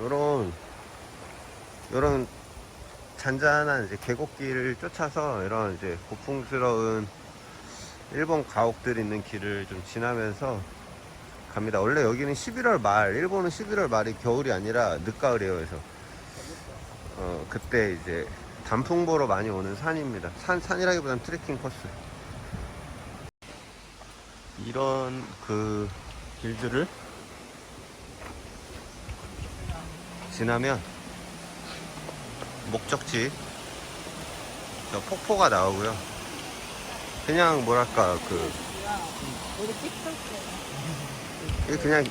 요런 요런 잔잔한 이제 계곡길을 쫓아서 이런 이제 고풍스러운 일본 가옥들 있는 길을 좀 지나면서 갑니다. 원래 여기는 11월 말, 일본은 11월 말이 겨울이 아니라 늦가을이에요. 그래서 어 그때 이제 단풍 보러 많이 오는 산입니다. 산 산이라기보다는 트레킹 코스. 이런 그 길들을 지나면 목적지 저 폭포가 나오고요. 그냥 뭐랄까 그 이게 그냥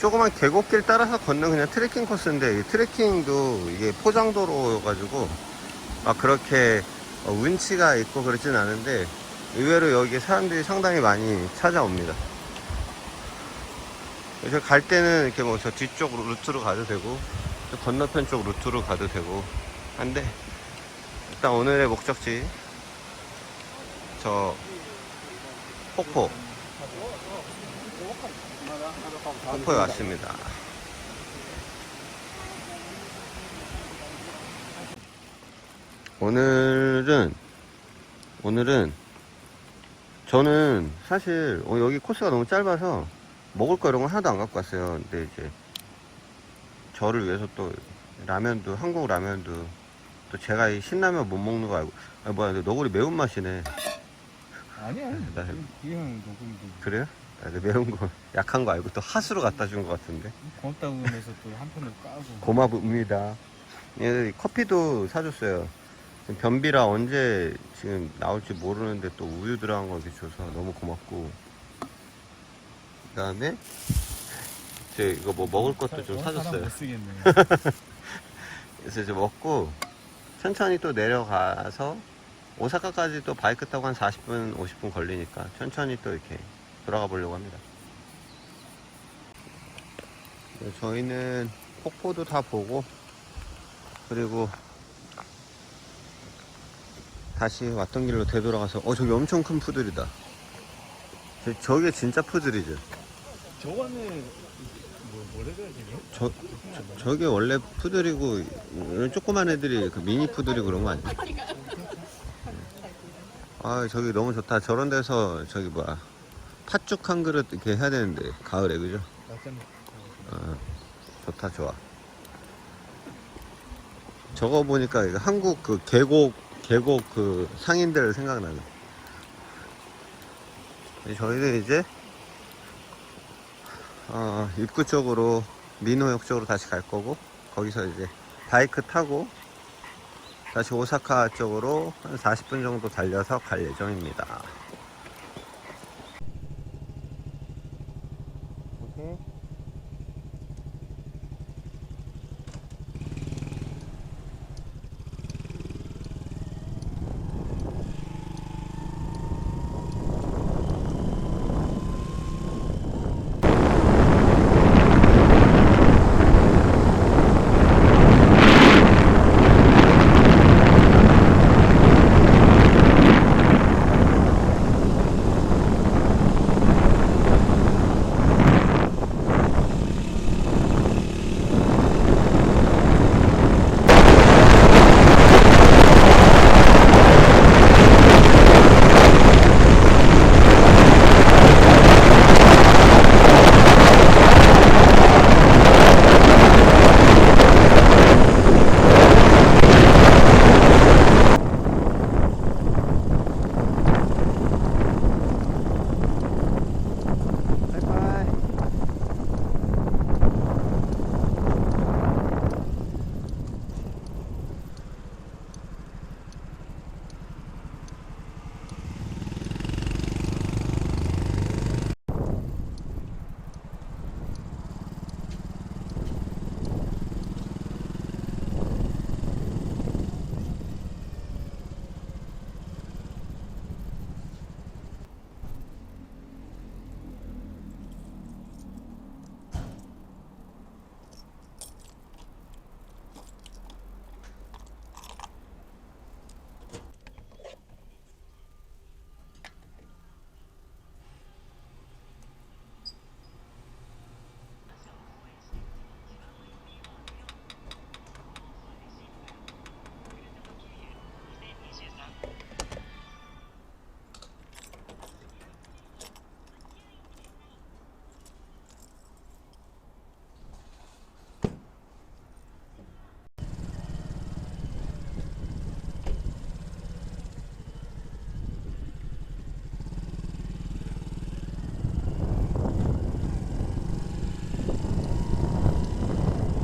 조그만 계곡길 따라서 걷는 그냥 트레킹 코스인데 이 트레킹도 이게 포장도로여가지고 막 그렇게 어, 운치가 있고 그렇진 않은데 의외로 여기 사람들이 상당히 많이 찾아옵니다. 그래서 갈 때는 이렇게 뭐 저 뒤쪽 루트로 가도 되고 저 건너편 쪽 루트로 가도 되고 한데 일단 오늘의 목적지 저 폭포 폭포에 왔습니다. 오늘은 오늘은 저는 사실 어, 여기 코스가 너무 짧아서 먹을 거 이런 거 하나도 안 갖고 왔어요. 근데 이제 저를 위해서 또 라면도 한국 라면도 또 제가 이 신라면 못 먹는 거 알고 아 뭐야 근데 너구리 매운 맛이네 아니야. 나- 그냥 녹음도 그래요? 아, 근데 매운 거 약한 거 알고 또 핫으로 갖다 준것 같은데 고맙다고 하면서 또 한 편을 까고. 고맙습니다 예, 커피도 사줬어요 지금 변비라 언제 지금 나올지 모르는데 또 우유 들어간 거 이렇게 줘서 너무 고맙고 그 다음에 이제 이거 뭐 먹을 것도 좀 사줬어요 쓰겠네. 그래서 이제 먹고 천천히 또 내려가서 오사카까지 또 바이크 타고 한 40분, 50분 걸리니까 천천히 또 이렇게 돌아가 보려고 합니다. 네, 저희는 폭포도 다 보고 그리고 다시 왔던 길로 되돌아가서 어 저기 엄청 큰 푸들이다. 저, 저게 진짜 푸들이죠. 저거는 뭐 뭐라 해야 되냐? 저, 저 저게 원래 푸들이고 이런 조그만 애들이 그 미니 푸들이 그런 거 아니야? 아 저기 너무 좋다. 저런 데서 저기 뭐야 팥죽 한 그릇 이렇게 해야 되는데 가을에 그죠? 맞잖아. 아, 좋다 좋아. 저거 보니까 이거 한국 그 계곡 계곡 그 상인들 생각나네. 네, 저희는 이제 어, 입구 쪽으로 민호역 쪽으로 다시 갈 거고 거기서 이제 바이크 타고 다시 오사카 쪽으로 한 40분 정도 달려서 갈 예정입니다.